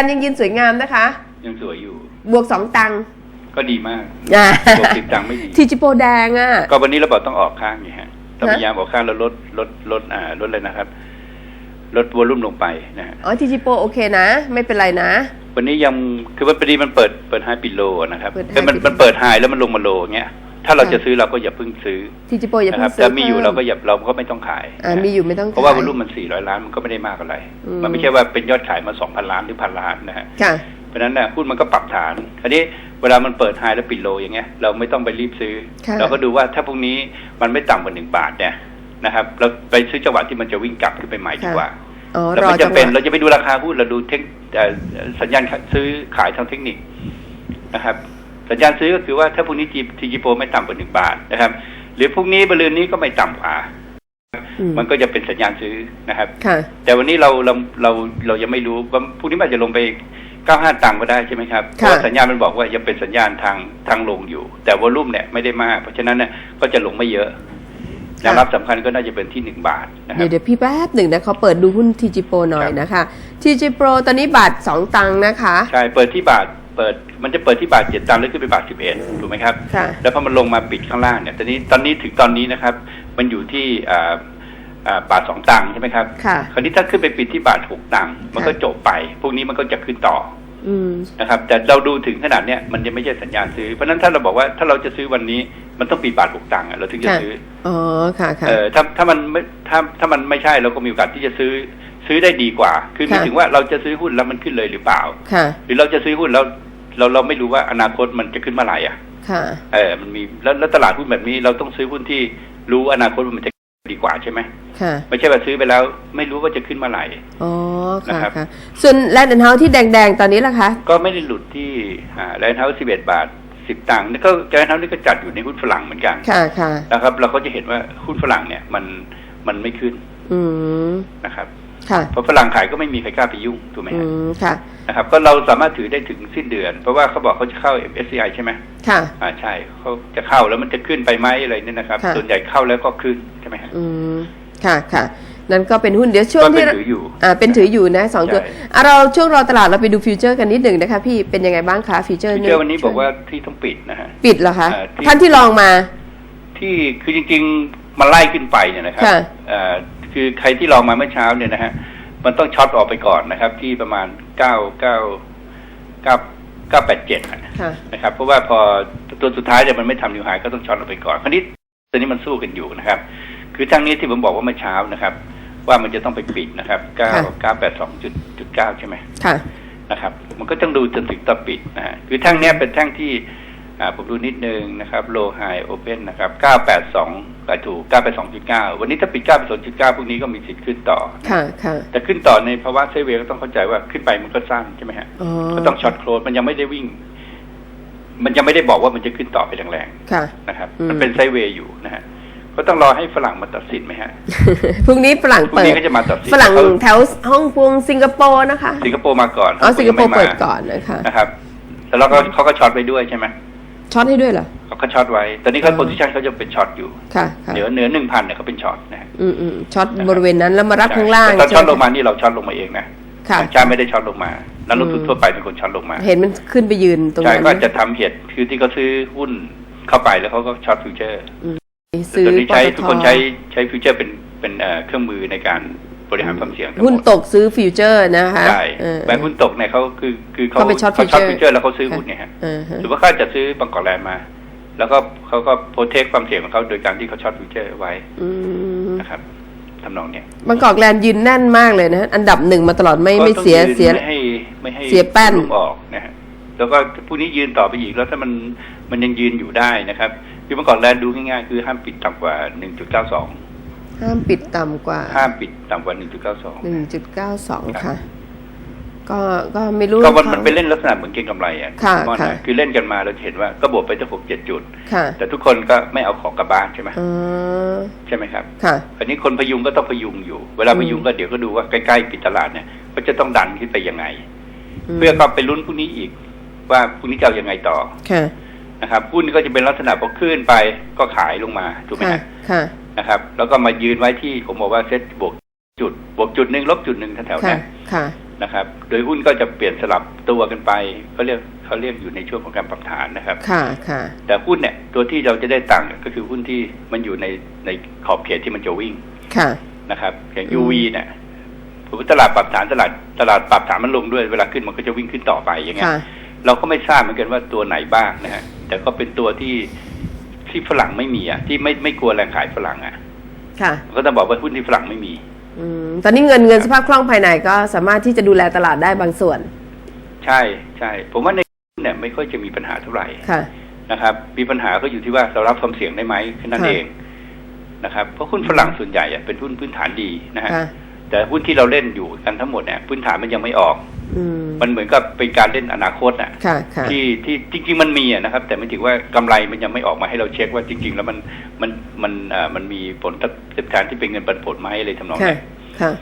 นยังยืนสวยงามนะคะ ยังสวยอยู่ บวกสองตังค์ก็ดีมากอ่าบวกสิบตังค์ไม่ดีทีจิโปแดงอะ ก็วันนี้เราบอกต้องออกข้างไงฮะต้องฮะพยายามออกข้างแล้วลดลดลดอ่าลดเลยนะครับลดวอลุ่มลงไปนะฮะอ๋อทีจิโปโอเคนะ ไม่เป็นไรนะ วันนี้ยังคือวันพอดีมันเปิดเปิดไฮปิดโลนะครับเปิด high แต่มันปิด low มันเปิดไฮแล้วมันลงมาโลเงี้ย ถ้าเราค่ะจะซื้อเราก็อย่าเพิ่งซื้อทีจิโปอย่านะเพิ่ครังบซื้ถ้ามีอยู่เราก็พิ่อย่าเราก็ไม่ต้องขายอ่านะมีอยู่ไม่ต้องเพราะว่าขาวยลุ่มมัน400ล้านมันก็ไม่ได้มากอะไรอืมมันไม่ใช่ว่าเป็นยอดขายมา2,000ล้านหรือพันล้านนะฮะค่ะเพราะฉะนั้นน่ะหุ้นมันก็ปรับฐานคราวนี้เวลามันเปิดไฮแล้วปิดโลอย่างเงี้ยเราไม่ต้องไปรีบซื้อค่ะเราก็ดูว่าถ้าพรุ่งนี้มันไม่ต่ำกว่าหนึ่งบาทเนี่ยนะครับ เราไปซื้อจังหวะที่มันจะวิ่งกลับขึ้นไปใหม่ดีกว่าอ๋อเรารอไม่จัจำงหเป็นวะเราจะไปดูราคาหุ้นเราดูเทคเอ่อสัญญาณซื้อขายทางเทคนิคนะครับ สัญญาณซื้อก็คือว่าถ้าพรุ่งนี้จีทีจีโปไม่ต่ำกว่าหนึ่งบาทนะครับ หรือพรุ่งนี้บริเวณนี้ก็ไม่ต่ำกว่าอืมมันก็จะเป็นสัญญาณซื้อนะครับค่ะแต่วันนี้เราเราเราเรายังไม่รู้ว่าพรุ่งนี้มันอาจจะลงไป95ตังค์ก็ได้ใช่ไหมครับเพค่ะราะว่าสัญญาณมันบอกว่ายังเป็นสัญญาณทางทางลงอยู่ แต่วอลุ่มเนี่ยไม่ได้มาก เพราะฉะนั้นเนี่ยก็จะลงไม่เยอะแนวรับสำคัญก็น่าจะเป็นที่หนึ่งบาทนะครัเดี๋ยบวเดี๋ยวพี่แป๊บหนึ่งนะเขาเปิดดูหุ้นทีจิโปหน่อยนะคะทีจิโปตอนนี้บาทสองตังค์นะคะ ใช่ เปิดที่บาท เปิดมันจะเปิดที่บาทเจ็ดตังค์แล้วขึ้นไปบาทสิบเอ็ดถูกไหมครับค่ะแล้วพอมันลงมาปิดข้างล่างเนี่ยตอนนี้ตอนนี้ถึงตอนนี้นะครับ มันอยู่ที่อ่าอ่าบาทสองตังค์ใช่ไหมครับค่ะคราวนี้ถ้าขึ้นไปปิดที่บาทหกตังค์มันก็ค่ะจบไป พวกนี้มันก็จะขึ้นต่ออืมนะครับ แต่เราดูถึงขนาดเนี้ยมันยังไม่ใช่สัญญาณซื้อเพราะฉะนั้นถ้าเราบอกว่าถ้าเราจะซื้อวันนี้มันต้องปิดบาทหกตังค์อะเราถึงจะค่ะซื้ออ๋อค่ะค่ะเออถ้าถ้ามันไม่ถ้าถ้ามันไม่ใช่เราก็มีโอกาสที่จะซื้อซื้อได้ดีกว่า คือหมายค่ะถึงว่าเราจะซื้อหุ้นแล้วมันขึ้นเลยหรือเปล่าค่ะหรือเราจะซื้อหุ้นแล้ว เราเราไม่รู้ว่าอนาคตมันจะขึ้นเมื่อไหร่อะค่ะเออมันมีแล้วแล้วตลาดหุ้นแบบนี้เราต้องซื้อหุ้นที่รู้อนาคตว่ามันจะดีกว่าใช่ไหมค่ะ ไม่ใช่ว่าซื้อไปแล้ว ไม่รู้ว่าจะขึ้นเมื่อไหร่อ๋อค่ะนะครับค่ะส่วนแลนด์เฮาส์ที่แดงๆ ตอนนี้ล่ะคะ ก็ไม่ได้หลุดที่อ่าแลนด์เฮาส์สิบเอ็ดบาทสิบตังค์นี่ก็แลนด์เฮาส์นี่ก็จัดอยู่ในหุ้นฝรั่งเหมือนกันค่ะค่ะนะครับ เราก็จะเห็นว่าหุ้นฝรั่งเนี่ยมันมันไม่ขึ้น อืมนะครับค่ะ เพราะฝรั่งขายก็ไม่มีใครกล้าไปยุ่งถูกไหมอืฮะมค่ะนะครับก็เราสามารถถือได้ถึงสิ้นเดือน เพราะว่าเขาบอกเขาจะเข้า MSCI ใช่ไหมค่ะอ่าใช่เขาจะเข้าแล้วมันจะขึ้นไปไหมอะไรเนี่ยนะครับค่ะส่วนใหญ่เข้าแล้วก็ขึ้นใช่ไหมฮะอืมค่ะค่ะนั่นก็เป็นหุ้นเดี๋ยวช่วงก็เป็ที่นถืออยู่อ่าเป็นถืออยู่นะสองตัวใช่อะเราช่วงรอตลาดเราไปดูฟิวเจอร์กันนิดหนึ่งนะคะพี่เป็นยังไงบ้างคะฟิวเจอร์ฟิวเจอร์วันนี้บอกว่าที่ต้องปิดนะฮะปิดเหรอคะอ่าที่ท่านที่ลองมา ที่คือจริง ๆมันไล่ขึ้นไปเนี่ยนะครับ ค่ะเอ่อคือใครที่ลองมาเมื่อเช้าเนี่ยนะฮะมันต้องช็อตออกไปก่อนนะครับ ที่ประมาณเก้าเก้าเก้าเก้าแปดเจ็ดค่ะนะครับ เพราะว่าพอตัวสุดท้ายเนี่ยมันไม่ทำนิวไฮก็ต้องช็อตออกไปก่อนคราวนี้ตอนนี้มันสู้กันอยู่นะครับ คือทั้งนี้ที่ผมบอกว่าเมื่อเช้านะครับ ว่ามันจะต้องไปปิดนะครับเก้าค่ะเก้าแปดสองจุดจุดเก้าใช่ไหมค่ะนะครับ มันก็ต้องดูจนถึงตอนปิดนะฮะคือแท่งเนี้ยเป็นแท่งที่อ่า ผมดูนิดนึงนะครับ low high open นะครับ 982กระถูก 982.9 วันนี้ถ้าปิด 982.9 พวกนี้ก็มีสิทธิ์ขึ้นต่อ ค่ะค่ะแต่ขึ้นต่อในภาวะไซด์เวย์ก็ต้องเข้าใจว่าขึ้นไปมันก็สั้นใช่ไหมฮะอ๋อก็ต้องช็อตโคลดมันยังไม่ได้วิ่ง มันยังไม่ได้บอกว่ามันจะขึ้นต่อไปแรงค่ะๆนะครับอืมมันเป็นไซด์เวย์อยู่นะฮะก็ต้องรอให้ฝรั่งมาตัดสินไหมฮะ พรุ่งนี้ฝรั่งพรุ่งเปินี้ดก็จะมาตัดสิน ฝรั่งเขาแถวฮ่องกงสิงคโปร์นะคะ สิงคโปร์มาก่อน อ๋อ สิงคโปร์ยังไม่มาเปิดก่อนนะคะ นะครับ แล้วเราก็เขาก็ช็อตไปด้วยใช่ไหม ช็อตให้ด้วยเหรอเขาก็ช็อตไว้ ตอนนี้เขาอ๋อโพซิชันเขาจะเป็นช็อตอยู่ค่ะค่ะเหนือเหนือหนึ่งพันเนี่ยเขาเป็นช็อตนะฮะอืมอืมช็อตบริเวณนั้นแล้วมารับข้างล่างแต่ตอนช็อตใไหลงมานี่เราช็อตลงมาเองนะค่ะต่างชาติไม่ได้ช็อตลงมานักลงทุนอืมทั่วไปเป็นคนช็อตลงมา เห็นมันขึ้นไปยืนตรงใช่นั้นก็จะทำเหตุคือที่เขาซื้อหุ้นเข้าไปแล้วเขาก็ช็อตฟิวเจอร์ซื้อตอนนี้ปใช้ตททุกคนใช้ใช้ฟิวเจอร์เป็นเป็นเอ่อเครื่องมือในการ บริหารความเสี่ยงทั้งหมดหุ้นตกซื้อฟิวเจอร์นะคะใช่เออแบงค์หุ้นตกเนี่ยเขาคือคือเขาเขาไปช็อตเขาช็อต future ฟิวเจอร์แล้วเขาซื้อหุ้นเนี่ยฮะเออฮะหรือว่าเขาจะซื้อบางกอกแลนด์มา แล้วก็เขาก็โปรเทคความเสี่ยงของเขาโดยการที่เขาช็อตฟิวเจอร์ไว้อืมนะครับทำนองเนี้ยบางกอกแลนด์ยืนแน่นมากเลยนะอันดับหนึ่งมาตลอดไม่ไม่ก็ต้องเสียนเสียไม่ให้ไม่ให้เสียแป้นลงออกนะฮะแล้วก็พรุ่งนี้ยืนต่อไปอีกแล้วถ้ามันมันยังยืนอยู่ได้นะครับคือเมื่อก่อนแลนดูง่ายๆคือห้ามปิดต่ำกว่า1.92ห้ามปิดต่ำกว่า ห้ามปิดต่ำกว่าห1.92นึ่งจุดเก้าสองครัค่ะบก็ก็ไม่รู้ก็มันขามันเป็นเล่นลักษณะเหมือนเก็งกำไรอะค่ะมอนค่ะนะคือเล่นกันมาเราจะเห็นว่าก็บวกไปตั้งหกเจ็ดจุดค่ะแต่ทุกคนก็ไม่เอาของกลับบ้านใช่ไหมอ๋อใช่ไหมครับค่ะอันนี้คนพยุงก็ต้องพยุงอยู่ เวลาพยุงก็เดี๋ยวก็ดูว่าใกล้ๆปิดตลาดเนี่ยก็จะต้องดันขึ้นไปยังไง เพื่อก็ไปลุ้นพรุ่งนี้อีก ว่าพรุ่งนี้จะเอายังไงต่อค่ะนะครับหุ้นก็จะเป็นลักษณะพอขึ้นไปก็ขายลงมาถูกไหมค่ะฮะค่ะ นะครับ แล้วก็มายืนไว้ที่ผมบอกว่าเซ็ตบวกจุดบวกจุดหนึ่งลบจุดหนึ่งแถวๆค่ะเนี้ยค่ะนะครับ โดยหุ้นก็จะเปลี่ยนสลับตัวกันไปเขาเรียกเขาเรียกอยู่ในช่วงของการปรับฐานนะครับ ค่ะค่ะ แต่หุ้นเนี่ยตัวที่เราจะได้ตังค์ก็คือหุ้นที่มันอยู่ในในขอบเขตที่มันจะวิ่ง ค่ะนะครับ อย่างอืม UV เนี่ยผมว่าตลาดปรับฐานตลาดตลาดปรับฐานมันลงด้วยเวลาขึ้นมันก็จะวิ่งขึ้นต่อไปอย่างเงี้ยค่ะเราก็ไม่ทราบเหมือนกันว่าตัวไหนบ้างนะฮะแต่ก็เป็นตัวที่ ที่ฝรั่งไม่มีอะที่ไม่ไม่กลัวแรงขายฝรั่งอะ ค่ะ ก็ต้องบอกว่าหุ้นที่ฝรั่งไม่มี อืมตอนนี้เงินเงินสภาพคล่องภายในก็สามารถที่จะดูแลตลาดได้บางส่วน ใช่ใช่ผมว่าในหุ้นเนี่ยไม่ค่อยจะมีปัญหาเท่าไหร่ค่ะนะครับ มีปัญหาก็อยู่ที่ว่าเรารับความเสี่ยงได้ไหมแค่นั้นค่ะเองนะครับ เพราะหุ้นฝรั่งส่วนใหญ่อะเป็นหุ้นพื้นฐานดีนะฮะค่ะ แต่หุ้นที่เราเล่นอยู่กันทั้งหมดเนี่ยพื้นฐานมันยังไม่ออกอืมมันเหมือนกับเป็นการเล่นอนาคตอะค่ะค่ะที่ที่จริง ๆ มันมีอะนะครับ แต่ไม่ถึงว่ากำไรมันยังไม่ออกมาให้เราเช็คว่าจริง ๆ แล้วมันมันมันเอ่อมันมีผลตอบแทนที่เป็นเงินปันผลไหมอะไรทำนองค่ะนี้ค่ะ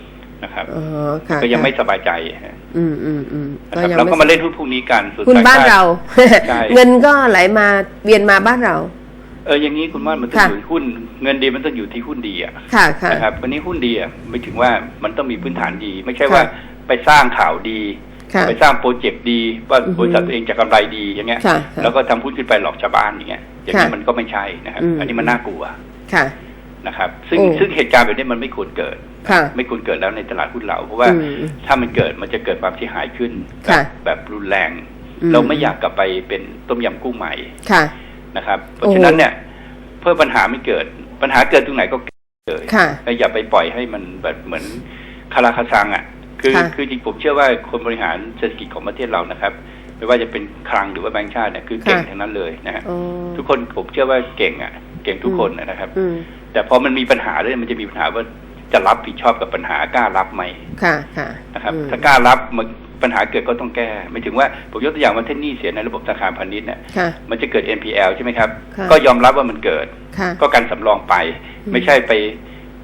นะครับอ๋อค่ะก็ยังไม่ค่ะสบายใจฮะอืมอืมอืมนะครับยังเราไม่ก็มาเล่นหุ้นพวกนี้กันส่วนคุณสยบ้านชติเราใช่เงินก็ไหลมาเวียนมาบ้านเรา เอออย่างนี้คุณว่ามันต้องค่ะอยู่หุ้น เงินดีมันต้องอยู่ที่หุ้นดีอะค่ะค่ะนะครับวันนี้หุ้นดีอะไม่ถึงว่ามันต้องมีพื้นฐานดี ไม่ใช่ค่ะว่าไปสร้างข่าวดีค่ะไปสร้างโปรเจกต์ดีว่าอือฮึบริษัทตัวเองจะกำไรดีอย่างเงี้ยค่ะค่ะแล้วก็ทำหุ้นขึ้นไปหลอกชาวบ้านอย่างเงี้ยอย่างนี้ค่ะมันก็ไม่ใช่นะครับอืมอันนี้มันน่ากลัวค่ะนะครับ ซึ่งโอ้ซึ่งเหตุการณ์แบบนี้มันไม่ควรเกิดค่ะไม่ควรเกิดแล้วในตลาดหุ้นเรา เพราะว่าอืมถ้ามันเกิดมันจะเกิดความเสียหายขึ้นแบค่ะบแบบรุนแรงอืมเราไม่อยากกลับไปเป็นต้มยำกุ้งใหม่ค่ะ นะครับ เพราะฉะนั้นเนี่ย เพื่อปัญหาไม่เกิด ปัญหาเกิดตรงไหนก็เกิดค่ะแต่อย่าไปปล่อยให้มันแบบเหมือนคาราคาซังอะ คือค่ะคือจริงผมเชื่อว่าคนบริหารเศรษฐกิจของประเทศเรานะครับไม่ว่าจะเป็นคลังหรือว่าแบงก์ชาติเนี่ยคือเก่งค่ะทั้งนั้นเลยนะฮะอ๋อทุกคนผมเชื่อว่าเก่งอะ เก่งทุกคนนะครับอืมแต่พอมันมีปัญหาเลยมันจะมีปัญหาว่าจะรับผิดชอบกับปัญหากล้ารับไหมค่ะค่ะนะครับอืมถ้ากล้ารับมัน ปัญหาเกิดก็ต้องแก้ ไม่ถึงว่าผมยกตัวอย่างว่าเทนนี่เสียในระบบธนาคารพาณิชย์เนี่ยค่ะมันจะเกิด NPL ใช่ไหมครับค่ะก็ยอมรับว่ามันเกิดค่ะก็การสำรองไปอืมไม่ใช่ไป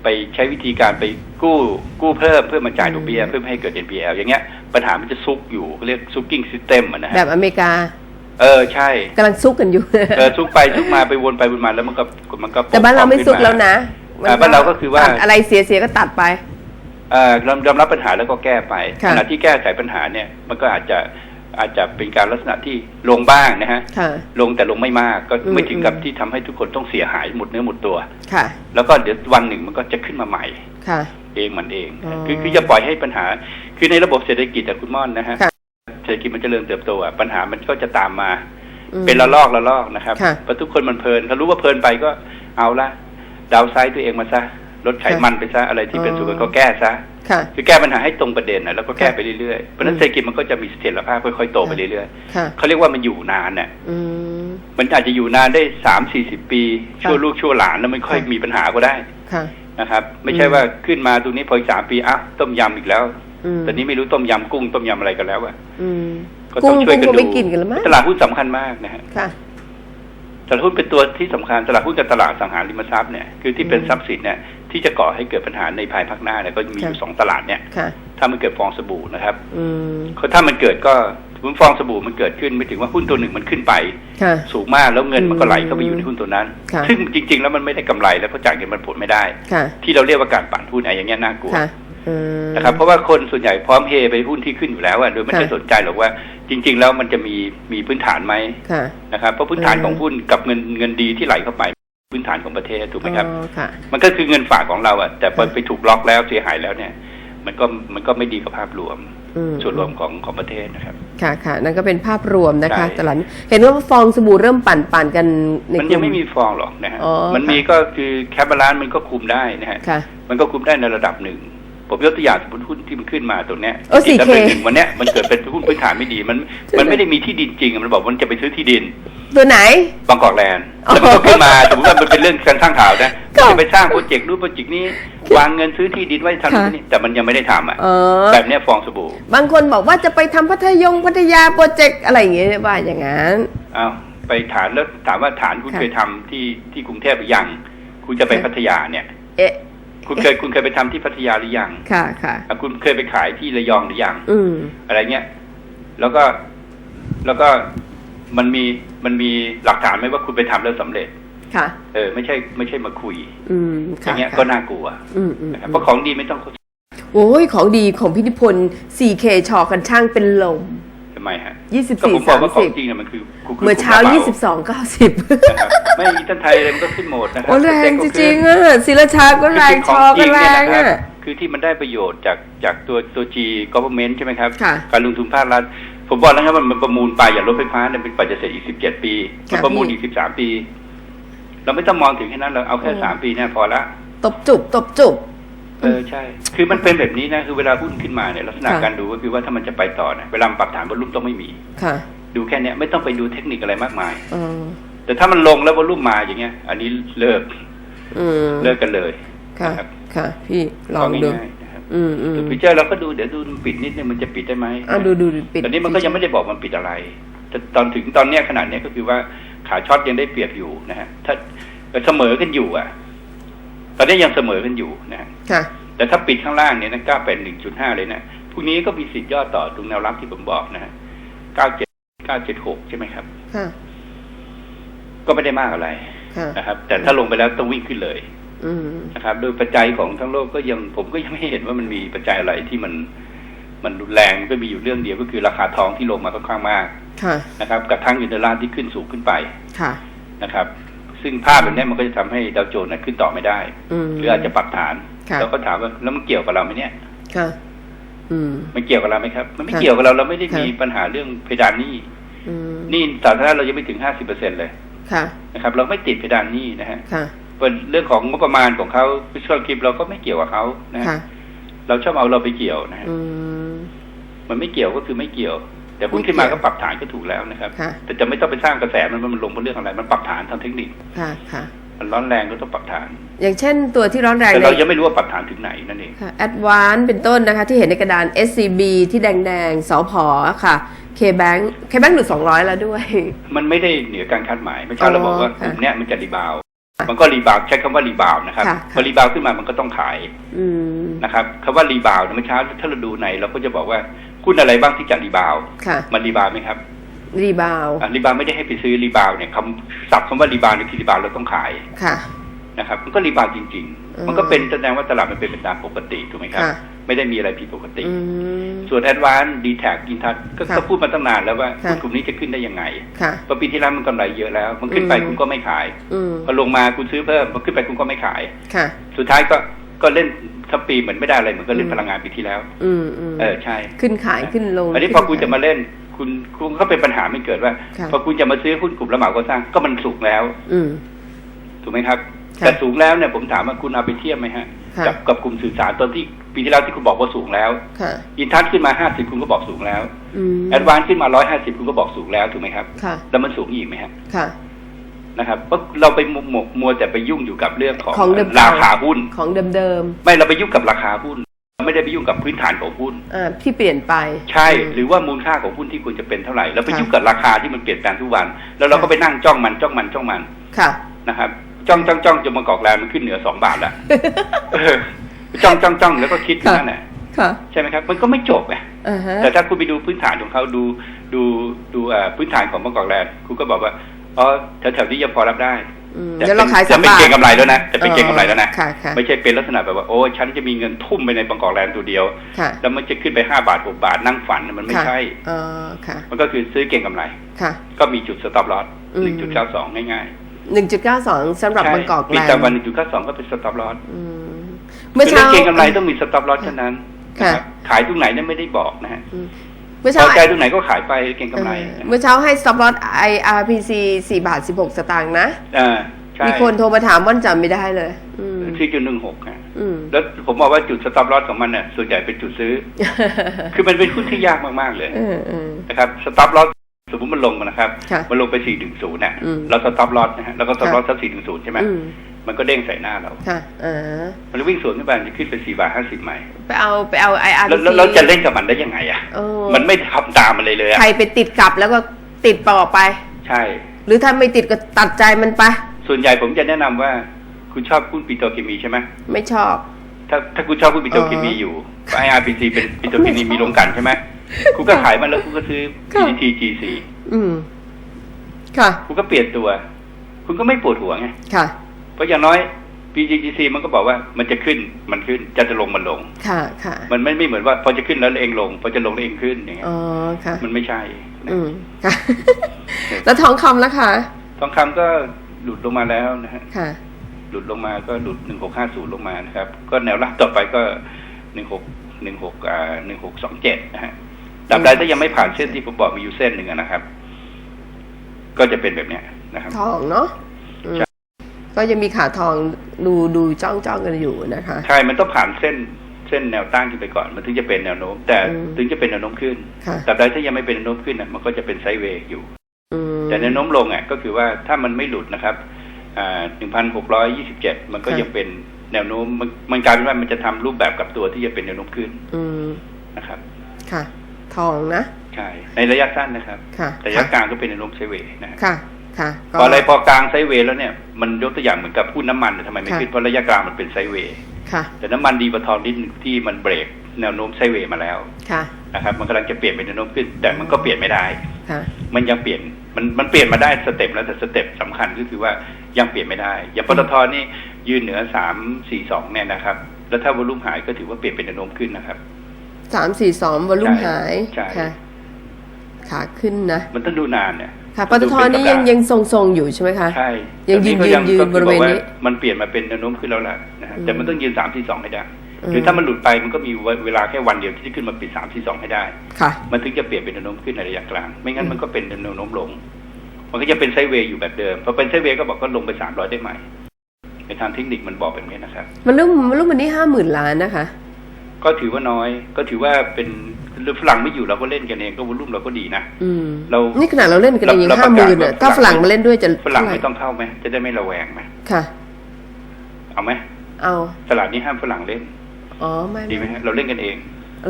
ไปใช้วิธีการไปกู้กู้เพิ่มเพื่อมาจ่ายอืมดอกเบี้ยเพื่อไม่ให้เกิด NPL อย่างเงี้ยปัญหามันจะซุกอยู่เรียกซุกกิ้งซิสเต็มนะฮะแบบอเมริกา เออใช่กำลังซุกกันอยู่เออซุกไปซุกมาไปวนไปวนมาแล้วมันก็มันก็แต่บ้านเราไม่ซุกแล้วนะอ่าบ้านเราก็คือว่าตัดอะไรเสียเสียๆก็ตัดไปเอ่อ ยอมยอมรับปัญหาแล้วก็แก้ไปค่ะขณะที่แก้ไขปัญหาเนี่ยมันก็อาจจะอาจจะเป็นการลักษณะที่ลงบ้างนะฮะค่ะลงแต่ลงไม่มากก็อืมไม่ถึงกับอืมที่ทำให้ทุกคนต้องเสียหายหมดเนื้อหมดตัวค่ะ แล้วก็เดี๋ยววันหนึ่งมันก็จะขึ้นมาใหม่ค่ะเองมันเองอ๋อคือคือจะปล่อยให้ปัญหา คือในระบบเศรษฐกิจแต่คุณม่อนนะฮะค่ะเศรษฐกิจมันจเจริญเติบโตอะปัญหามันก็จะตามมาอืมเป็นละลอกละลอกนะครับค่ะเพราะทุกคนมันเพลินถ้ารู้ว่าเพลินไปก็เอาละดาวไซด์ตัวเองมาซะ ลดไขมันไปซะอะไรที่เป็นอ๋อส่วนก็แก้ซะค่ะคือแก้ปัญหาให้ตรงประเด็นนะแล้วก็แก้ค่ะไปเรื่อยๆเพราะฉะนั้นเศรษฐกิจมันก็จะมีเสถียรภาพค่อยๆโตไปเรื่อยค่ะๆเขาเรียกว่ามันอยู่นานน่ะอืมมันอาจจะอยู่นานได้สามสี่สิบปีค่ะชั่วลูกชั่วหลานแล้วไม่ค่อยค่ะมีปัญหาก็ได้ค่ะนะครับ ไม่ใช่อืมว่าขึ้นมาตรงนี้พออีกสามปีอะต้มยำอีกแล้วอืมตอนนี้ไม่รู้ต้มยำกุ้งต้มยำอะไรกันแล้วอะอืมก็ต้องช่วยกันกุ้งดูไม่กินกันแล้วมั้งตลาดหุ้นสำคัญมากนะฮะค่ะตลาดหุ้นเป็นตัวที่สำคัญตลาดหุ้นกับตลาดอสังหาริมทรัพย์เนี่ยคือที่เป็นอืมทรัพย์สินเนี่ย ที่จะก่อให้เกิดปัญหาในภายภาคหน้าเนี่ยก็มีอยู่ค่ะสองตลาดเนี่ยค่ะถ้ามันเกิดฟองสบู่นะครับอืมเขาถ้ามันเกิดก็สมมุติฟองสบู่มันเกิดขึ้นไม่ถึงว่าหุ้นตัวหนึ่งมันขึ้นไปค่ะสูงมากแล้วเงินมันก็ไหลเข้าไปอืมอยู่ในหุ้นตัวนั้นค่ะซึ่งจริง ๆ แล้วมันไม่ได้กำไรแล้วเพราะจ่ายเงินมันผลไม่ได้ค่ะที่เราเรียกว่าการปั่นหุ้นอะไรอย่างเงี้ยน่ากลัวค่ะอืมนะครับเพราะว่าคนส่วนใหญ่พร้อมเฮไปหุ้นที่ขึ้นอยู่แล้วอะโดยไม่ได้ค่ะสนใจหรอกว่าจริง ๆ แล้วมันจะมีมีพื้นฐานไหมค่ะนะครับเพราะพื้นฐานอืมของหุ้นกับเงินเงินดีที่ไหลเข้าไป พื้นฐานของประเทศถูกไหมครับอ๋อค่ะมันก็คือเงินฝากของเราอะแต่พอค่ะไปถูกล็อกแล้วเสียหายแล้วเนี่ย มันก็มันก็ไม่ดีกับภาพรวมอืมส่วนรวมของของประเทศนะครับ ค่ะค่ะนั่นก็เป็นภาพรวมนะคะใช่ตลาดเห็นว่าฟองสบู่เริ่มปั่นปั่นกันในมันกยัลุ่งไม่มีฟองหรอกนะฮะอ๋อมันมีค่ะก็คือแคปบาลานมันก็คุมได้นะฮะค่ะมันก็คุมได้ในระดับหนึ่ง ผมยกตัวอย่างสมมติหุ้นที่มันขึ้นมาตรงเนี้ยโอ้จริงๆแล้ว 4K เป็นหนึ่งวันเนี้ยมันเกิดเป็นหุ้นพื้นฐานไม่ดีมัน มันไม่ได้มีที่ดินจริงอะมันบอกมันจะไปซื้อที่ดิน ตัวไหนบางกอกแลนด์อ๋อแล้วมันก็ขึ้นมาสมมติว่ามันเป็นเรื่องการสร้างข่าวนะค่ะจะไปสร้างโปรเจกต์นู้นโปรเจกต์นี้วางเงินซื้อที่ดินไว้ทำค่ะนู่นนี่แต่มันยังไม่ได้ทำอะเออแบบเนี้ยฟองสบู่ บางคนบอกว่าจะไปทำพัทยงพัทยาโปรเจกต์อะไรอย่างเงี้ยว่าอย่างนั้นอ้าวไปฐานแล้วถามว่าฐานคุณค่ะเคยทำที่ที่กรุงเทพหรือยัง คุณจะไปค่ะพัทยาเนี่ยเอ๊ะ คุณเคยคุณเคยไปทำที่พัทยาหรือยังค่ะค่ะอะคุณเคยไปขายที่ระยองหรือยังอืมอะไรเงี้ย แล้วก็แล้วก็มันมีมันมีหลักฐานไหมว่าคุณไปทำแล้วสำเร็จ ค่ะ เออ ไม่ใช่ไม่ใช่มาคุย อืมอค่ะย่างเงี้ยค่ะก็น่ากลัว อืมอืมนะครับเพราะของดีไม่ต้องโฆษณาโอ้ยของดีของพิธิพล 4K ชอกันช่างเป็นลมทำไมฮะ24ก็ผมบอกว่าของจริง30เนี่ยมันคือคือเมื่อเช้ากระป๋22 90นะครับไม่มีท่านไทยอะไรมันก็ขึ้นหมดนะครัโอ้แรงจริงๆอะศิลชาก็แรงชอก็แรงอะ คือที่มันได้ประโยชน์จากจากตัวตัว G government ใช่ไหมครับ ค่ะการลงทุนภาครัฐผมบอกแล้วครับมันมันประมูลไปอย่างรถไฟฟ้าเนี่ยเป็นปัจจัยเสร็จอีก17ปีค่ะมันประมูลพี่อีก13ปี เราไม่ต้องมองถึงแค่นั้นเราเอาแค่อืม สามปีเนี่ยพอละ ตบจุบตบจุบ เออใช่ คือมันเป็นแบบนี้นะคือเวลาหุ้นขึ้นมาเนี่ยลักษณะค่ะการดูก็คือว่าถ้ามันจะไปต่อเนี่ยเวลามันปรับฐานวอลุ่มต้องไม่มีค่ะ ดูแค่เนี้ยไม่ต้องไปดูเทคนิคอะไรมากมายเออแต่ถ้ามันลงแล้ววอลุ่มมาอย่างเงี้ย อันนี้เลิกอืมเลิกกันเลยค่ะนะครับค่ะ พี่ลองดูง่ายๆนะครับอืมอืมตัวพิเจอร์เราก็ดูเดี๋ยวดูมันปิดนิดนึงมันจะปิดได้ไหมอะดูดูดูปิดตอนนี้มันก็ยังไม่ได้บอกมันปิดอะไรแต่ตอนถึงตอนเนี้ยขนาดเนี้ยก็คือว่าขาช็อตยังได้เปรียบอยู่นะฮะถ้าเสมอกันอยู่อะต อนนี้ยังเสมอกันอยู่นะฮะค่ะแต่ถ้าปิดข้างล่างเนี่ยนะก้าเป็นหนึ่งจุดห้าเลยนะพรุ่งนี้ก็มีสิทธิ์ย่อต่อตรงแนวรับที่ผมบอกนะฮะเก้าเจ็ดเก้าเจ็ดหกใช่ไหมครับค่ะก็ไม่ได้มากอะไรค่ะนะครับ แต่ถ้าลงไปแล้วต้องวิ่งขึ้นเลยอืมนะครับ โดยปัจจัยของทั้งโลกก็ยังผมก็ยังไม่เห็นว่ามันมีปัจจัยอะไรที่มันมันรุนแรงก็มีอยู่เรื่องเดียวก็คือราคาทองที่ลงมาค่อนข้างมากค่ะนะครับกับทั้งอินเตอร์ลาที่ขึ้นสูงขึ้นไปค่ะนะครับ ซึ่งภาพแบบนี้มันก็จะทำให้ดาวโจนส์นะขึ้นต่อไม่ได้อืมหรืออาจจะปรับฐานค่ะเราก็ถามว่าแล้วมันเกี่ยวกับเราไหมเนี่ยค่ะอืมมันเกี่ยวกับเราไหมครับ มันไม่ค่ะเกี่ยวกับเราเราไม่ได้มีค่ะปัญหาเรื่องเพดานหนี้อืมหนี่สาธารณะเรายังไม่ถึงห้าสิบเปอร์เซ็นเลยค่ะนะครับ เราไม่ติดเพดานหนี้นะฮะค่ะเป็นเรื่องของงบประมาณของเขาพิช a l คลิปเราก็ไม่เกี่ยวกับเขานะฮะค่ะเราชอบเอาเราไปเกี่ยวนะฮะอืมมันไม่เกี่ยวก็คือไม่เกี่ยว แต่หุ้นขึ้นมาก็ปรับฐานก็ถูกแล้วนะครับค่ะแต่จะไม่ต้องไปสร้างกระแสมันมันลงเพราะเรื่องอะไร มันปรับฐานทางเทคนิคค่ะค่ะมันร้อนแรงก็ต้องปรับฐาน อย่างเช่นตัวที่ร้อนแรงแต่ในเรายังไม่รู้ว่าปรับฐานถึงไหนนั่นเองค่ะ Advance เป็นต้นนะคะที่เห็นในกระดาน SCB ที่แดงๆสพค่ะ K-Bank K-Bank หลุด200แล้วด้วย มันไม่ได้เหนือการคาดหมายเมื่อเช้าเราบอกว่าอ๋อกลุ่มเนี้ยมันจะรีบาวด์มันก็รีบาวด์ใช้คำว่ารีบาวด์นะครับค่ะพอรีบาวด์ขึ้นมามันก็ต้องขายอืมนะครับคำว่ารีบาวด์เนี่ยเมื่อเช้าถ้าเราดูในเราก็จะบอกว่า หุ้นอะไรบ้างที่จะรีบาวด์ค่ะมันรีบาวด์ไหมครับรีบาวอะรีบาวด์ไม่ได้ให้ไปซื้อรีบาวด์เนี่ยคำศัพท์คำว่ารีบาวด์เนี่ยคือรีบาวด์เราต้องขายค่ะนะครับ มันก็รีบาวด์จริงอืมๆมันก็เป็นแสดงว่าตลาดมันเป็นไปตามปกติถูกไหมครับค่ะไม่ได้มีอะไรผิดปกติอืมส่วนแอดวานดีแท็กอินทัศก็ค่ะก็พูดมาตั้งนานแล้วว่าค่ะหุ้นกลุ่มนี้จะขึ้นได้ยังไงค่ะเพราะปีที่แล้วมันกำไรเยอะแล้ว มันขึ้นไปอืมคุณก็ไม่ขายอืมพอลงมาคุณซื้อเพิ่มพอขึ้นไปคุณก็ไม่ขายค่ะสุดท้ายก็ ก็เล่นทั้งปีเหมือนไม่ได้อะไรเหมือนก็เล่นอืมพลังงานปีที่แล้วอืมอืมเออใช่ขึ้นขายขึ้นลงอันนี้พอคุณจะมาเล่น คุณคุณก็เป็นปัญหาไม่เกิดว่าค่ะพอคุณจะมาซื้อหุ้นกลุ่มละเหมาก็สร้างก็มันสูงแล้ว อืมถูกไหมครับค่ะแต่สูงแล้วเนี่ยผมถามว่าคุณเอาไปเทียบไหมฮะค่ะกับกับกลุ่มสื่อสารตอนที่ปีที่แล้วที่คุณบอกว่าสูงแล้วค่ะอินทัศขึ้นมาห้าสิบคุณก็บอกสูงแล้วอืมแอดวานขึ้นมาร้อยห้าสิบคุณก็บอกสูงแล้วถูกไหมครับค่ะแล้วมันสูงอีกไหมฮะค่ะ นะครับเพราะเราไปมัวมัวมัวแต่ไปยุ่งอยู่กับเรื่องของของเดิมราคาหุ้นของเดิมไม่เราไปยุ่งกับราคาหุ้นเราไม่ได้ไปยุ่งกับพื้นฐานของหุ้นๆอ่าที่เปลี่ยนไปใช่มหรือว่ามูลค่าของหุ้นที่ควรจะเป็นเท่าไหร่เราไปค่ะยุ่งกับราคาที่มันเปลี่ยนแปลงทุกวัน แล้วเราก็ค่ะไปนั่งจ้องมันจ้องมันจ้องมันค่ะนะครับจ้องจ้องจ้องจนมากอกแลนมันขึ้นเหนือสองบาทแล้วเออจ้องจ้องจ้องแล้วก็คิดอยู่นั่นแหละค่ะใช่ไหมครับ มันก็ไม่จบไงอ่าฮะแต่ถ้าคุณไปดูพื้นฐานของเขาดูดูดูเอ่อพื้นฐานของมากอกแลนคุณก็บอกว่า อ๋อแถวๆนี้ยังพอรับได้อืมแต่เดี๋ยวเราขายจะสามเป็นบาทเก็งกำไรแล้วนะจะเป็นเก็งกำไรแล้วนะค่ะค่ะไม่ใช่เป็นลักษณะแบบว่าโอ้ฉันจะมีเงินทุ่มไปในบางกอกแลนด์ตัวเดียวค่ะแล้วมันจะขึ้นไปห้าบาทหกบาทนั่งฝันมันไม่ค่ะใช่อ๋อค่ะมันก็คือซื้อเก่งกำไรค่ะก็มีจุดสต็อปลอสอืมหนึ่งจุดเก้าสองง่ายหนึ่งจุดเก้าสองสำหๆรับบางกอกมีแลนแต่วันหด์นึ่งจุดเก้าสองก็เป็นสต็อปลอสอืมเมื่อคือเช้าเรื่องเก่งกำไรต้องมีสต็อปลอสเท่านั้นค่ะนะครับขายตรงไหนเนี่ยไม่ได้บอกนะฮะอืม เมื่อพเช้าอใจตรงไหนก็ขายไปเก่งกำไรเออเมื่อเช้าให้ stop loss IRPC 4บาท16สตางค์นะอ่าใช่มีคนโทรมาถามว่านจำไม่ได้เลยอืมสี่จุดหนึ่งหกฮะอืมแล้วผมบอกว่าจุดสต็อปลอสของมันเนี่ยส่วนใหญ่เป็นจุดซื้อ คือมันเป็นหุ้นที่ยากมากๆเลยเออเออนะครับสต็อปลอสสมมติมันลงมานะครับค่ะมันลงไป410เนี่ยอืมเราสต็อปลอสนะฮะแล้วก็สต็อปลอสค่ะสัก410ใช่ไหมอื มมันก็เด้งใส่หน้าเราค่ะอ่ามันวิ่งสวนขึ้นไปมันจะขึ้นไป4บาท50ใหม่ไปเอาไปเอา IRPC แล้วแล้วเราจะเล่นกับมันได้ยังไงอะเออมันไม่ทำตามมันเลยเลยอะใครไปติดกลับแล้วก็ติดต่อไป ใช่ หรือถ้าไม่ติดก็ตัดใจมันไป ส่วนใหญ่ผมจะแนะนำว่า คุณชอบหุ้นปิโตรเคมีใช่ไหมไม่ชอบ ถ้าถ้าคุณชอบหุ้นปิโตรเคมีอ๋อออยู่ IRPC เป็นปิโตรเคมีมีโรงกลันใช่ไหมคุณก็ขายมันแล้วคุณก็ซื้อค่ะ PTT GC อืมค่ะ คุณก็เปลี่ยนตัว คุณก็ไม่ปวดหัวไงค่ะเพ ราะอย่างน้อย PGGC มันก็บอกว่ามันจะขึ้นมันขึ้นจะจะลงมันลง ค่ะค่ะ มันไม่ไม่เหมือนว่าพอจะขึ้นแล้วเองลง พอจะลงแล้วเองขึ้นอย่างเงี้ยอ๋อค่ะ มันไม่ใช่นะอืมค่ะ แล้วทองคำล่ะคะทองคำก็หลุดลงมาแล้วนะฮะค่ะ หลุดลงมาก็หลุดหนึ่งหกห้าศูนย์ลงมานะครับ ก็แนวรับต่อไปก็หนึ่งหกหนึ่งหกอ่าหนึ่งหกสองเจ็ดนะฮะตราบใดถ้ายังไม่ผ่านเส้นที่ผมบอกมีอยู่เส้นหนึ่งอะนะครับ ก็จะเป็นแบบเนี้ยนะครับทองเนาะอืมใช่ ก็ยังมีขาทองดูดูจ้องจ้องกันอยู่นะคะ ใช่ มันต้องผ่านเส้นเส้นแนวตั้งขึ้นไปก่อน มันถึงจะเป็นแนวโน้ม แต่อืมถึงจะเป็นแนวโน้มขึ้นค่ะตราบใดถ้ายังไม่เป็นแนวโน้มขึ้นนะมันก็จะเป็นไซด์เวย์อยู่อืมแต่แนวโน้มลงอะก็คือว่าถ้ามันไม่หลุดนะครับอ่าหนึ่งพันหกร้อยยี่สิบเจ็ดมันก็ค่ะยังเป็นแนวโน้มมันมันกลายเป็นว่ามันจะทำรูปแบบกับตัวที่จะเป็นแนวโน้มขึ้นอืมนะครับ ค่ะ ทองนะ ใช่ ในระยะสั้นนะครับค่ะแต่ระยะกลางก็เป็นแนวโน้มไซด์เวย์นะฮะค่ะ ค่ะก็พออะไรพอกลางไซด์เวย์แล้วเนี่ยมันยกตัวอย่างเหมือนกับหุ้นน้ำมันเนี่ยทำไมไม่ค่ะขึ้นเพราะระยะกลางมันเป็นไซด์เวย์ค่ะแต่น้ำมันดีกว่าทองนิดนึงที่มันเบรกแนวโน้มไซด์เวย์มาแล้วค่ะนะครับ มันกำลังจะเปลี่ยนเป็นแนวโน้มขึ้น แต่มันก็เปลี่ยนไม่ได้ค่ะมันยังเปลี่ยนมันมันเปลี่ยนมาได้สเต็ปแล้วแต่สเต็ปสำคัญก็คือว่ายังเปลี่ยนไม่ได้อย่างปตทนี่ยืนเหนือสามสี่สองเนี่ยนะครับ แล้วถ้าวอลุ่มหายก็ถือว่าเปลี่ยนเป็นแนวโน้มขึ้นนะครับสามสี่สองวอลุ่มใช่หายใช่ค่ะ ขาขึ้นนะ มันต้องดูนานเนี่ย ค่ะปตทนี่ยังยังทรงๆอยู่ใช่ไหมคะ ใช่ยังยืนแต่ก็ยืนยืนก็คือบริเวณอกานี้มันเปลี่ยนมาเป็นแนวโน้มขึ้นแล้วล่ะนะฮะอืมแต่มันต้องยืนสามสี่สองให้ได้อืมคือถ้ามันหลุดไปมันก็มีเวลาแค่วันเดียวที่จะขึ้นมาปิดสามสี่สองให้ได้ค่ะมันถึงจะเปลี่ยนเป็นแนวโน้มขึ้นในระยะกลาง ไม่งั้นมันก็เป็นแนวโน้มลง มันก็จะเป็นไซด์เวย์อยู่แบบเดิมพอเป็นไซด์เวย์ก็บอกก็ลงไปสามร้อยได้ใหม่ในทางเทคนิคมันบอกแบบนี้นะครับ มันลุ่มมันลุ่มวันนี้ห้าหมื่นล้านนะคะ ก็ถือว่าน้อย ก็ถือว่าเป็น ฝรั่งไม่อยู่เราก็เล่นกันเองก็วอลุ่มเราก็ดีนะอืมเรานี่ขนาดเราเล่นกันเองยังเราห้าหมื่นประกาศอะว่าถ้าฝรั่งมาเล่นด้วยจะฝรั่งเท่าหไม่ต้องเข้าไหมจะได้ไม่ระแวงไหมค่ะ เอาไหมเอาตลาดนี้ห้ามฝรั่งเล่นอ๋อไม่ดีไหมฮะเราเล่นกันเอง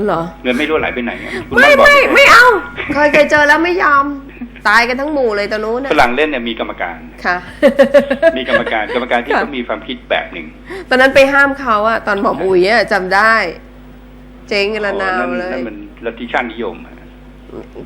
เหรอเงินไม่รั่วไหลไปไหนอะคุณไม่ต้องบอกไม่ไม่เอาเคยเคยเจอแล้วไม่ยอมตายกันทั้งหมู่เลยตอนนู้นฝนะรั่งเล่นเนี่ยมีกรรมการค่ะ มีกรรมการกรรมการที่ค่ะเขามีความคิดแบบหนึ่งตอนนั้นไปห้ามเขาอะตอนหมอมอุ๋ยอะจำได้ เจ๊งกันละนาวอ๋อเลยนั่นมัน ลัทธิชาตินิยมอะ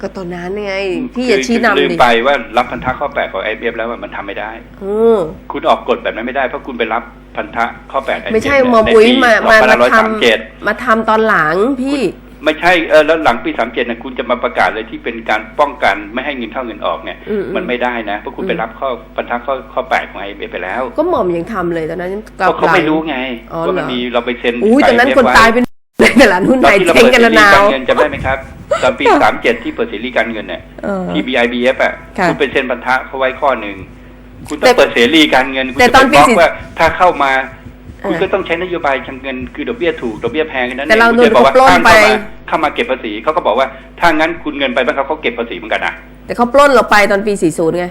ก็ตอนนั้นไงพี่อย่าชี้คือลืนำมดิไปว่ารับพันธะข้อแปดของไอเอฟแล้วว่ามันทำไม่ได้อืมคุณออกกฎแบบนั้นไม่ได้เพราะคุณไปรับพันธะข้อแปดไม่ใช่หมอมอุ๋ยมามามาทเจ็ดำมาทำตอนหลังพี่ไม่ใช่เออแล้วหลังปีสามเจ็ดนะคุณจะมาประกาศเลยที่เป็นการป้องกันไม่ให้เงินเข้าเงินออกเนี่ยอืมอืมมันไม่ได้นะเพราะคุณไปรับข้อพันธะข้อข้อแปดของไอเอฟไปแล้ว ก็หม่อมยังทำเลยตอนนั้นเพราะเขาไม่รู้ไงอ๋อว่ามันเหรอมีเราไปเซ็นอุ้ยตอนนั้น IMF คนตายเป็น ในตลาดหุ้นตอไทนยที่เราเจ๊งเปิดกันเสละรีนากาว รเงินจำได้ไหมครับ ตอนปีสามเจ็ดที่เปิดเสรีการเงินเนี่ยเออที่ BIBF อะค่ะคุณไปเซ็นพันธะเขาไว้ข้อหนึ่งคุณต้แต่องเปิดเสรีการเงินคุณแต่จะตไปอนปีบล็อกสิบว่าถ้าเข้ามาคุณเออก็ต้องใช้นโยบายทางเงินคือดอกเบี้ยถูกดอกเบี้ยแพงนั้นแต่เราคุณจะบอกว่าโดนเขาปล้นห้ามเข้าไป มาเข้ามาเก็บภาษีเขาก็บอกว่าถ้างั้นคุณเงินไปบ้างเขาเขาเก็บภาษีเหมือนกันนะ แต่เขาปล้นเราไปตอนปี 40 ไง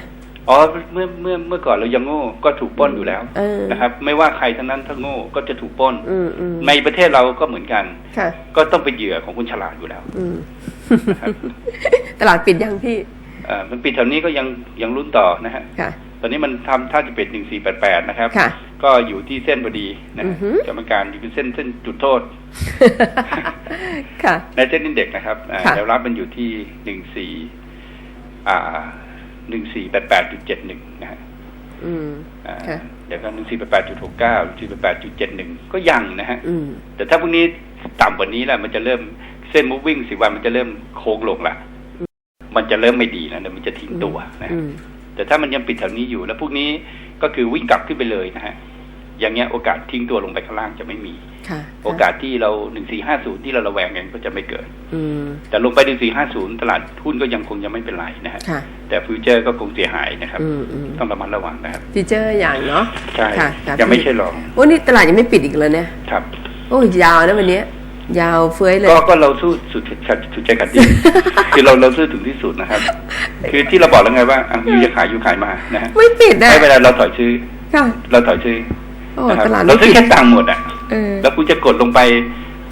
อ๋อเมื่อเมื่อเมื่อก่อนเรายังโง่ก็ถูกปล้นอยู่แล้วเออนะครับ ไม่ว่าใครทั้งนั้นถ้าโง่ก็จะถูกปล้นอืมอืมในประเทศเราก็เหมือนกันค่ะก็ต้องเป็นเหยื่อของคนฉลาดอยู่แล้วอืมตลาดปิดยังพี่เอ่อมันปิดแถวนี้ก็ยังยังลุ้นต่อนะฮะค่ะตอนนี้มันทำท่าจะเป็นหนึ่งสี่แปดแปดนะครับค่ะก็อยู่ที่เส้นพอดีนะอืฮะอฮึกรรมการอยู่ที่เส้นเส้นจุดโทษค่ะในเส้นอินเด็กซ์นะครับอ่าค่ะแนวรับมันอยู่ที่หนึ่งสี่อ่า หนึ่งสี่แปดแปดจุดเจ็ดหนึ่งนะฮะอืมอ่าค่ะเดี๋ยวก็หนึ่งสี่แปดแปดจุดหกเก้าสี่แปดแปดจุดเจ็ดหนึ่งก็ยังนะฮะอืมแต่ถ้าพรุ่งนี้ต่ำกว่านี้แล้วมันจะเริ่มเส้น moving สิวันมันจะเริ่มโค้งลงละมันจะเริ่มไม่ดีแล้วนะมันจะทิ้งตัวนะอืฮะมแต่ถ้ามันยังปิดแถวนี้อยู่แล้วพวกนี้ก็คือวิ่งกลับขึ้นไปเลยนะฮะ อย่างเงี้ยโอกาสทิ้งตัวลงไปข้างล่างจะไม่มีค่ะโอกาสที่เราหนึ่งสี่ห้าศูนย์ที่เราระแวงกันก็จะไม่เกิดอืมแต่ลงไปหนึ่งสี่ห้าศูนย์ตลาดหุ้นก็ยังคงยังไม่เป็นไรนะฮะค่ะแต่ฟิวเจอร์ก็คงเสียหายนะครับอืมอืมต้องระมัดระวังนะครับฟีเจอร์อย่างเนาะใช่ค่ะค่ะยังไม่ใช่รองโอ้นี่ตลาดยังไม่ปิดอีกเลยเนี่ยครับ โอ้ยยาวนะวันเนี้ยยาวเฟ้ยเลย ก็ก็เราสู้สุดขัดสุดใจขัดดีคือเราเราสู้ถึงที่สุดนะครับ คือที่เราบอกแล้วไงว่าอะยูจะขายยูขายมานะฮะไม่ปิดนะให้เวลาเราถอยซื้อค่ะเราถอยซื้อ โอ้นะครับตลาดเราไม่ซื้อปิดแค่ตังค์หมดอะเออแล้วคุณจะกดลงไป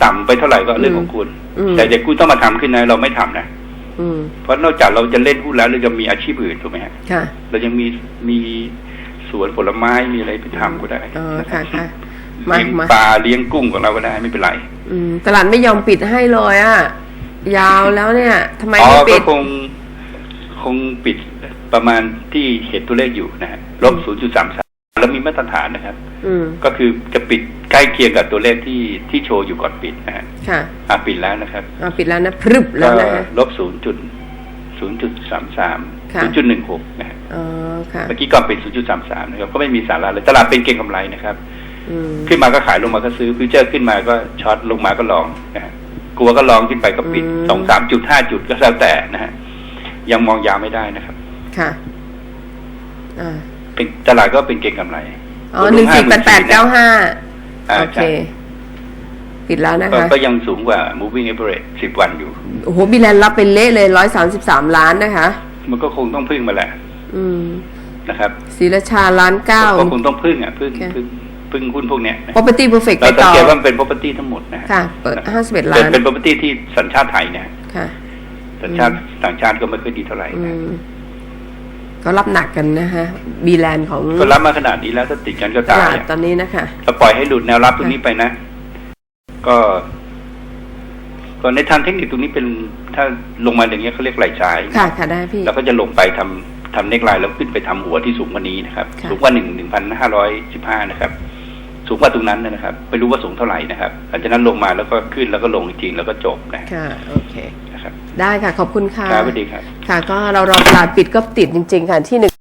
ต่ำไปเท่าไหร่ก็เรื่องของคุณอืมแต่เดี๋ยวคุณต้องมาทำขึ้นนะเราไม่ทำนะอืมเพราะนอกจากเราจะเล่นหุ้นแล้วเราจะมีอาชีพอื่นถูกไหมฮะค่ะเรายังมีมีสวนผลไม้มีอะไรไปทำก็ได้อ๋อนะค่ะค่ะมาเลี้ยงมาปลาเลี้ยงกุ้งของเราก็ได้ไม่เป็นไร อืมตลาดไม่ยอมปิดให้เลยอะยาวแล้วเนี่ยทำไมอ๋อไม่ก็ปิดคงคงปิดประมาณที่เห็นตัวเลขอยู่นะฮะลบ0.33แล้วมีม มาตรฐานนะครับอืมก็คือจะปิดใกล้เคียงกับตัวเลขที่ที่โชว์อยู่ก่อนปิดนะฮะค่ะอะปิดแล้วนะครับอ่าปิดแล้วนะพรึบแล้ก็วนะฮะลบศูนย์จุดศูนย์จุดสามสามค่ะศูนย์จุดหนึ่งหกนะฮะอ๋อค่ะเมื่อกี้ก่อนปิดศูนย์จุดสามสามนะครับก็ไม่มีสาระเลยตลาดเป็นเก็งกำไรนะครับอืมขึ้นมาก็ขายลงมาก็ซื้อฟิวเจอร์ขึ้นมาก็ช็อตลงมาก็ลองนะฮะกลัวก็ลองขึ้นไปก็ปิดอืมสองสามจุดห้าจุดก็แล้วแต่นะฮะยังมองยาวไม่ได้นะครับ ค่ะ อ่า เป็นตลาดก็เป็นเก็งกำไรอ๋อหนึ่งสี่แปดแปดเก้าห้าอ่าโอเคใช่ปิดแล้วนะก็คะ ก็ยังสูงกว่า moving average สิบวันอยู่ โอ้โหบีแลนด์รับเป็นเละเลยร้อยสามสิบสามล้านนะคะ มันก็คงต้องพึ่งมาแหละ อืมนะครับศรีราชาล้านเก้าก็คงต้องพึ่งอะพึ่งค่ะพึ่งพึ่งหุ้นพวกเนี้ยนะ property perfect ไปเราสังต่อเกตว่ามันเป็น property ทั้งหมดนะฮะค่ะ เปิดห้าสิบเอ็ดเป็ล้านนเป็น property ที่สัญชาติไทยนะฮะค่ะ สัญชาติต่างชาติก็ไม่ค่อยดีเท่าไหร่อืนะม ก็รับหนักกันนะฮะบีแลนด์ของก็รับมาขนาดนี้แล้วถ้าติดกันก็ตตายลาดอะตอนนี้นะคะถ้าปล่อยให้หลุดแนวรับตรงนี้ไปนะ ก็ก็ในทางเทคนิคตรงนี้เป็นถ้าลงมาอย่างเงี้ยเขาเรียกไหลซ้ายค่ะค่ะได้พี่แล้วก็จะลงไปทำทำเน็กไลน์แล้วขึ้นไปทำหัวที่สูงกว่านี้นะครับค่ะสูงกว่าหนึ่งหนึ่งพันห้าร้อยสิบห้านะครับ สูงกว่าตรงนั้นนะครับ ไม่รู้ว่าสูงเท่าไหร่นะครับหลังจากนั้นลงมาแล้วก็ขึ้นแล้วก็ลงจริงๆแล้วก็จบนะค่ะโอเคนะครับได้ค่ะขอบคุณค่ะครับสวัสดีครับค่ะ ก็เรารอตลาดปิดก็ติดจริง ๆ ค่ะที่หนึ่ง